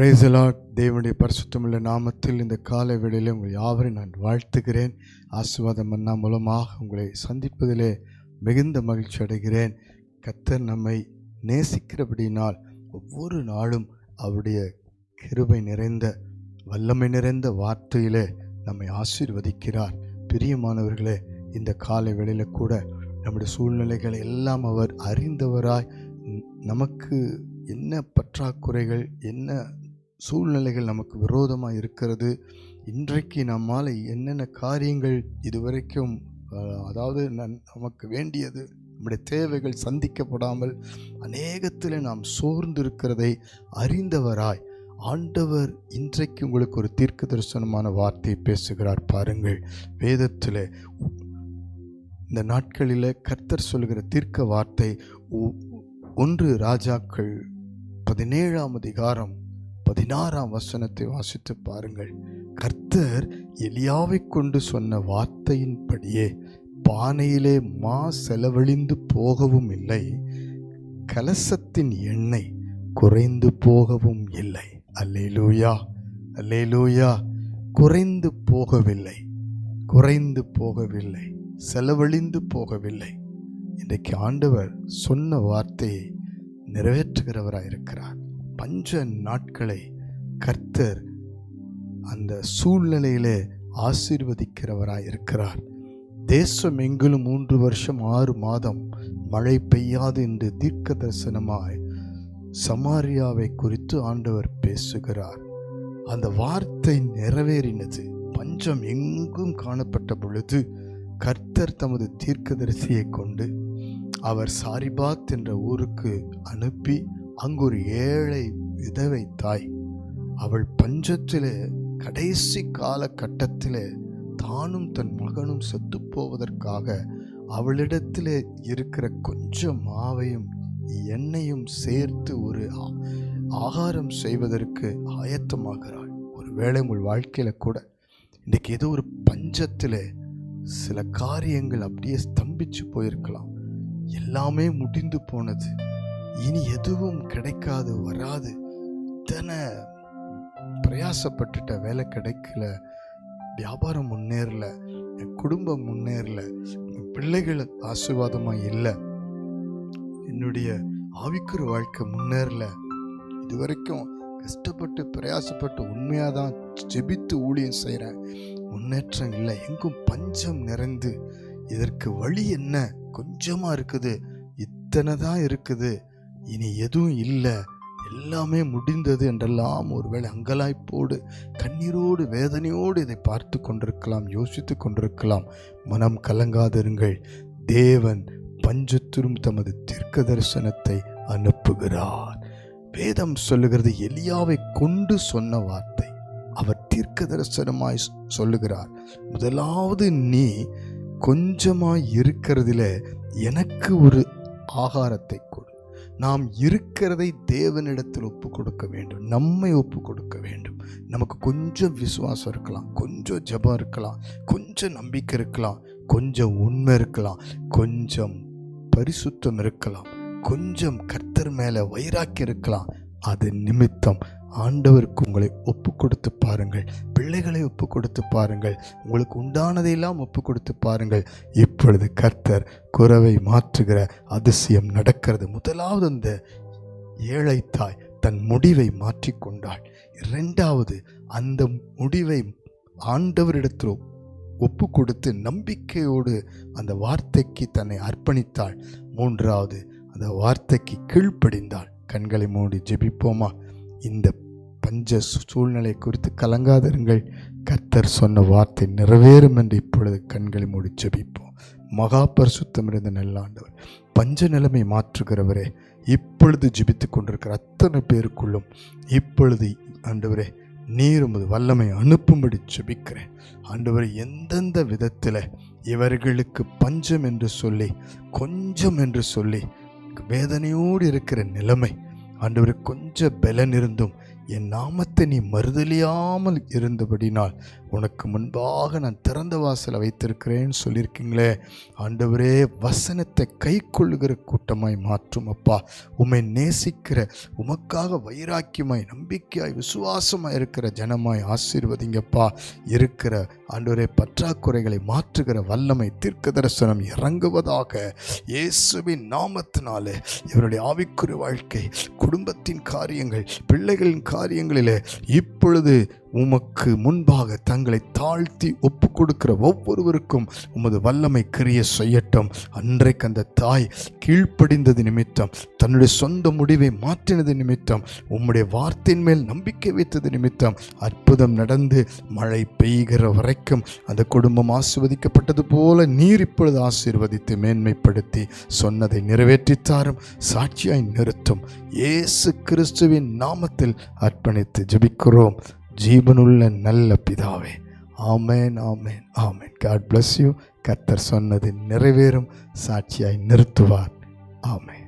பிரேசலாட் தேவனுடைய பரிசுத்தமுள்ள நாமத்தில் இந்த காலை வேளையில் உங்கள் யாவரையும் நான் வாழ்த்துகிறேன். ஆசீர்வாதம் அண்ணா மூலமாக உங்களை சந்திப்பதிலே மிகுந்த மகிழ்ச்சி அடைகிறேன். கத்தர் நம்மை நேசிக்கிறபடினால் ஒவ்வொரு நாளும் அவருடைய கிருபை நிறைந்த வல்லமை நிறைந்த வார்த்தையிலே நம்மை ஆசீர்வதிக்கிறார். பிரியமானவர்களே இந்த காலை வேளையில் கூட நம்முடைய சூழ்நிலைகளை எல்லாம் அவர் அறிந்தவராய் நமக்கு என்ன பற்றாக்குறைகள் என்ன சூழ்நிலைகள் நமக்கு விரோதமாக இருக்கிறது. இன்றைக்கு நம்மால் என்னென்ன காரியங்கள் இதுவரைக்கும் அதாவது நன்- நமக்கு வேண்டியது நம்முடைய தேவைகள் சந்திக்கப்படாமல் அநேகத்தில் நாம் சோர்ந்து இருக்கிறதை அறிந்தவராய் ஆண்டவர் இன்றைக்கு உங்களுக்கு ஒரு தீர்க்க தரிசனமான வார்த்தையை பேசுகிறார் பாருங்கள். வேதத்தில் இந்த நாட்களில் கர்த்தர் சொல்கிற தீர்க்க வார்த்தை ஒ- ஒன்று ராஜாக்கள் பதினேழாம் அதிகாரம் பதினாறாம் வசனத்தை வாசித்து பாருங்கள். கர்த்தர் எலியாவை கொண்டு சொன்ன வார்த்தையின்படியே பானையிலே மா செலவழிந்து போகவும் இல்லை கலசத்தின் எண்ணெய் குறைந்து போகவும் இல்லை. அல்லேலூயா அல்லேலூயா குறைந்து போகவில்லை குறைந்து போகவில்லை செலவழிந்து போகவில்லை. இன்றைக்கு ஆண்டவர் சொன்ன வார்த்தையை நிறைவேற்றுகிறவராயிருக்கிறார். பஞ்ச நாட்களை கர்த்தர் அந்த சூழ்நிலையிலே ஆசீர்வதிக்கிறவராய் இருக்கிறார் தேசம் எங்கிலும் மூன்று வருஷம் ஆறு மாதம் மழை பெய்யாது என்று தீர்க்க தரிசனமாய் சமாரியாவை குறித்து ஆண்டவர் பேசுகிறார். அந்த வார்த்தை நிறைவேறினது. பஞ்சம் எங்கும் காணப்பட்ட பொழுது கர்த்தர் தமது தீர்க்கதரிசியை கொண்டு அவர் சாரிபாத் என்ற ஊருக்கு அனுப்பி அங்கு ஒரு ஏழை விதவை தாய். அவள் பஞ்சத்திலே கடைசி காலகட்டத்திலே தானும் தன் மகனும் செத்துப்போவதற்காக போவதற்காக அவளிடத்திலே இருக்கிற கொஞ்சம் மாவையும் எண்ணெயும் சேர்த்து ஒரு ஆ- ஆகாரம் செய்வதற்கு ஆயத்தமாகிறாள். ஒருவேளை உங்கள் வாழ்க்கையில் கூட இன்றைக்கு ஏதோ ஒரு பஞ்சத்தில் சில காரியங்கள் அப்படியே ஸ்தம்பிச்சு போயிருக்கலாம். எல்லாமே முடிந்து போனது. இனி எதுவும் கிடைக்காது வராது. இத்தனை பிரயாசப்பட்டுட்ட வேலை கிடைக்கல. வியாபாரம் முன்னேறல. என் குடும்பம் முன்னேறல. என் பிள்ளைகள் ஆசீர்வாதமாக இல்லை. என்னுடைய ஆவிக்குற வாழ்க்கை முன்னேறல. இதுவரைக்கும் கஷ்டப்பட்டு பிரயாசப்பட்டு உண்மையாக தான் ஜெபித்து ஊழியம் செய்கிறேன் முன்னேற்றம் இல்லை. எங்கும் பஞ்சம் நிறைந்து. இதற்கு வழி என்ன? கொஞ்சமாக இருக்குது. இத்தனை தான் இருக்குது. இனி எதுவும் இல்லை. எல்லாமே முடிந்தது என்றெல்லாம் ஒருவேளை அங்கலாய்ப்போடு கண்ணீரோடு வேதனையோடு இதை பார்த்து கொண்டிருக்கலாம் யோசித்து கொண்டிருக்கலாம். மனம் கலங்காதிருங்கள். தேவன் பஞ்சத்திலும் தமது தீர்க்க தரிசனத்தை அனுப்புகிறார். வேதம் சொல்லுகிறது எலியாவை கொண்டு சொன்ன வார்த்தை. அவர் தீர்க்க தரிசனமாய் சொல்லுகிறார். முதலாவது நீ கொஞ்சமாய் இருக்கிறதில எனக்கு ஒரு ஆகாரத்தை கொடு. நாம் இருக்கிறதை தேவனிடத்தில் ஒப்பு கொடுக்க வேண்டும். நம்மை ஒப்பு கொடுக்க வேண்டும். நமக்கு கொஞ்சம் விசுவாசம் இருக்கலாம் கொஞ்சம் ஜெபம் இருக்கலாம் கொஞ்சம் நம்பிக்கை இருக்கலாம் கொஞ்சம் உண்மை இருக்கலாம் கொஞ்சம் பரிசுத்தம் இருக்கலாம் கொஞ்சம் கர்த்தர் மேலே வைராக்கி இருக்கலாம். அது நிமித்தம் ஆண்டவருக்கு உங்களை ஒப்பு கொடுத்து பாருங்கள். பிள்ளைகளை ஒப்பு கொடுத்து பாருங்கள். உங்களுக்கு உண்டானதையெல்லாம் ஒப்பு கொடுத்து பாருங்கள். இப்பொழுது கர்த்தர் குறவை மாற்றுகிற அதிசயம் நடக்கிறது. முதலாவது அந்த ஏழை தாய் தன் முடிவை மாற்றிக்கொண்டாள் இரண்டாவது அந்த முடிவை ஆண்டவரிடத்தில் ஒப்பு கொடுத்து நம்பிக்கையோடு அந்த வார்த்தைக்கு தன்னை அர்ப்பணித்தாள். மூன்றாவது அந்த வார்த்தைக்கு கீழ்ப்படிந்தாள். கண்களை மூடி ஜெபிப்போமா? இந்த பஞ்ச சூழ்நிலை குறித்து கலங்காதிருங்கள். கத்தர் சொன்ன வார்த்தை நிறைவேறும் என்று இப்பொழுது கண்களை மூடி ஜெபிப்போம். மகா பரிசுத்தம் இருந்த நல்லாண்டவர் பஞ்ச நிலைமை மாற்றுகிறவரே இப்பொழுது ஜெபித்து கொண்டிருக்கிற அத்தனை பேருக்குள்ளும் இப்பொழுது ஆண்டவரே நீர் உமது வல்லமை அனுப்பும்படி ஜெபிக்கிறேன். ஆண்டவர் எந்தெந்த விதத்தில் இவர்களுக்கு பஞ்சம் என்று சொல்லி கொஞ்சம் என்று சொல்லி வேதனையோடு இருக்கிற நிலைமை ஆண்டவர் கொஞ்சம் பலன் இருந்தும் என் நாமத்தை நீ மறுதலியாமல் இருந்தபடினால் உனக்கு முன்பாக நான் திறந்த வாசலை வைத்திருக்கிறேன்னு சொல்லியிருக்கீங்களே. ஆண்டவரே வசனத்தை கை கொள்ளுகிற கூட்டமாய் மாற்றும் அப்பா. உம்மை நேசிக்கிற உமக்காக வைராக்கியமாய் நம்பிக்கையாய் விசுவாசமாய் இருக்கிற ஜனமாய் ஆசீர்வதிங்கப்பா. இருக்கிற ஆண்டவரே பற்றாக்குறைகளை மாற்றுகிற வல்லமை தீர்க்க தரிசனம் இறங்குவதாக இயேசுவின் நாமத்தினாலே இவருடைய ஆவிக்குறி வாழ்க்கை குடும்பத்தின் காரியங்கள் பிள்ளைகளின் காரியங்களிலே இப்பொழுது உமக்கு முன்பாக தங்களை தாழ்த்தி ஒப்பு கொடுக்கிற ஒவ்வொருவருக்கும் உமது வல்லமை கிரிய செய்யட்டும். அன்றைக்கு அந்த தாய் கீழ்ப்படிந்தது நிமித்தம் தன்னுடைய சொந்த முடிவை மாற்றினது நிமித்தம் உம்முடைய வார்த்தையின் மேல் நம்பிக்கை வைத்தது நிமித்தம் அற்புதம் நடந்து மழை பெய்கிற வரைக்கும் அந்த குடும்பம் ஆசிர்வதிக்கப்பட்டது போல நீர் இப்பொழுது ஆசீர்வதித்து மேன்மைப்படுத்தி சொன்னதை நிறைவேற்றித்தாரும் சாட்சியாய் நிறுத்தும். இயேசு கிறிஸ்துவின் நாமத்தில் அர்ப்பணித்து ஜபிக்கிறோம். ஜீவனுள்ள நல்ல பிதாவே. Amen amen amen. God bless you கர்த்தர் சொன்னது நிறைவேறும். சாட்சியாய் நிறுத்துவார். ஆமேன்.